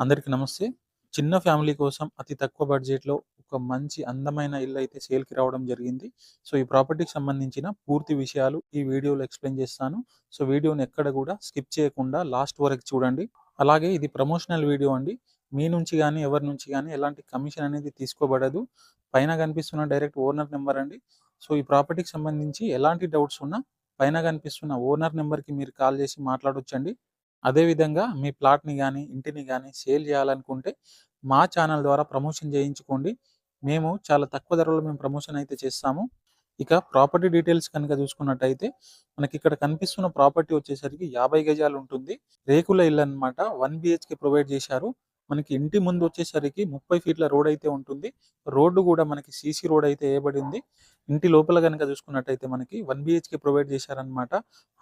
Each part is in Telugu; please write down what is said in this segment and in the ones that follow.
అందరికీ నమస్తే. చిన్న ఫ్యామిలీ కోసం అతి తక్కువ బడ్జెట్‌లో ఒక మంచి అందమైన ఇల్లు అయితే సేల్‌కి రావడం జరిగింది. సో, ఈ ప్రాపర్టీకి సంబంధించిన పూర్తి విషయాలు ఈ వీడియోలో ఎక్స్‌ప్లెయిన్ చేస్తాను. సో, వీడియోని ఎక్కడ కూడా స్కిప్ చేయకుండా లాస్ట్ వరకు చూడండి. అలాగే ఇది ప్రమోషనల్ వీడియో అండి. మీ నుంచి కానీ ఎవరి నుంచి కానీ ఎలాంటి కమిషన్ అనేది తీసుకోబడదు. పైన కనిపిస్తున్న డైరెక్ట్ ఓనర్ నెంబర్ అండి. సో, ఈ ప్రాపర్టీకి సంబంధించి ఎలాంటి డౌట్స్ ఉన్నా పైన కనిపిస్తున్న ఓనర్ నెంబర్‌కి మీరు కాల్ చేసి మాట్లాడొచ్చండి. అదేవిధంగా మీ ప్లాట్‌ని గాని, ఇంటిని కానీ సేల్ చేయాలనుకుంటే మా ఛానల్ ద్వారా ప్రమోషన్ చేయించుకోండి. మేము చాలా తక్కువ ధరలో మేము ప్రమోషన్ అయితే చేస్తాము. ఇక ప్రాపర్టీ డీటెయిల్స్ కనుక చూసుకున్నట్టయితే మనకి ఇక్కడ కనిపిస్తున్న ప్రాపర్టీ వచ్చేసరికి 50 గజాలు ఉంటుంది. రేకుల ఇల్లు అన్నమాట. 1 బీహెచ్‌కే ప్రొవైడ్ చేశారు. మనకి ఇంటి ముందు వచ్చేసరికి 30 ఫీట్ల రోడ్ అయితే ఉంటుంది. రోడ్డు కూడా మనకి సీసీ రోడ్ అయితే వేయబడింది ఇంటి లోపల కనుక చూసుకున్నట్టయితే మనకి వన్ బిహెచ్కే ప్రొవైడ్ చేశారన్నమాట.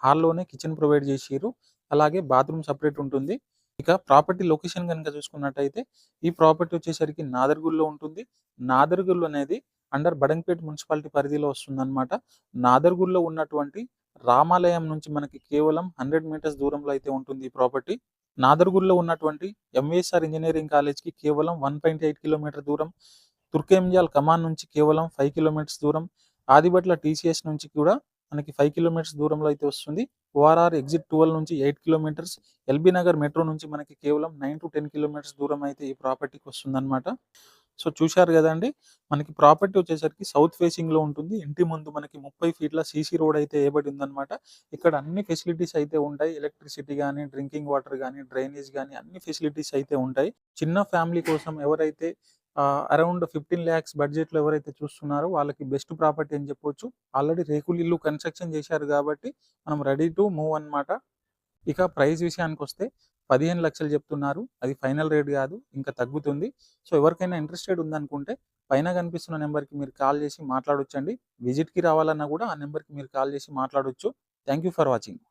హాల్‌లోనే కిచెన్ ప్రొవైడ్ చేసారు అలాగే బాత్రూమ్ సపరేట్ ఉంటుంది. ఇక ప్రాపర్టీ లొకేషన్ కనుక చూసుకున్నట్టయితే ఈ ప్రాపర్టీ వచ్చేసరికి నాదర్‌గుల్లో ఉంటుంది. నాదర్‌గుల్ అనేది అండర్ బడంగ్‌పేట్ మున్సిపాలిటీ పరిధిలో వస్తుందన్నమాట. నాదర్‌గుల్లో ఉన్నటువంటి రామాలయం నుంచి మనకి కేవలం 100 మీటర్స్ దూరంలో అయితే ఉంటుంది ఈ ప్రాపర్టీ. నాదర్‌గుల్లో ఉన్నటువంటి ఎంవీఎస్ఆర్ ఇంజనీరింగ్ కాలేజ్‌కి కేవలం 1.8 కిలోమీటర్ దూరం. తుర్కేంజాల్ కమాన్ నుంచి కేవలం ఫైవ్ కిలోమీటర్స్ దూరం. ఆదిబట్ల టీసీఎస్ నుంచి కూడా మనకి ఫైవ్ కిలోమీటర్స్ దూరంలో అయితే వస్తుంది. ఓఆర్ఆర్ ఎగ్జిట్ 12 నుంచి eight kilometres. LB Nagar metro నుంచి మనకి కేవలం 9-10 కిలోమీటర్స్ దూరం అయితే ఈ ప్రాపర్టీకి వస్తుందన్నమాట. సో, చూశారు కదండి మనకి ప్రాపర్టీ వచ్చేసరికి సౌత్ ఫేసింగ్లో ఉంటుంది. ఇంటి ముందు మనకి 30 ఫీట్ల సీసీ రోడ్ అయితే ఏయబడి ఉందన్నమాట. ఇక్కడ అన్ని ఫెసిలిటీస్ అయితే ఉంటాయి. ఎలక్ట్రిసిటీ కానీ డ్రింకింగ్ వాటర్ కానీ డ్రైనేజ్ కానీ అన్ని ఫెసిలిటీస్ అయితే ఉంటాయి. చిన్న ఫ్యామిలీ కోసం ఎవరైతే అరౌండ్ 15 లాక్స్ బడ్జెట్‌లో ఎవరైతే చూస్తున్నారో వాళ్ళకి బెస్ట్ ప్రాపర్టీ అని చెప్పొచ్చు. ఆల్రెడీ రేకుల ఇల్లు కన్‌స్ట్రక్షన్ చేశారు కాబట్టి మనం రెడీ టు మూవ్ అన్నమాట. ఇక ప్రైస్ విషయానికొస్తే 15 లక్షలు చెప్తున్నారు. అది ఫైనల్ రేట్ కాదు. ఇంకా తగ్గుతుంది. సో, ఎవరికైనా ఇంట్రెస్టెడ్ ఉందనుకుంటే పైన కనిపిస్తున్న నెంబర్‌కి మీరు కాల్ చేసి మాట్లాడొచ్చండి. విజిట్‌కి రావాలన్నా కూడా ఆ నెంబర్‌కి మీరు కాల్ చేసి మాట్లాడొచ్చు. Thank you for watching.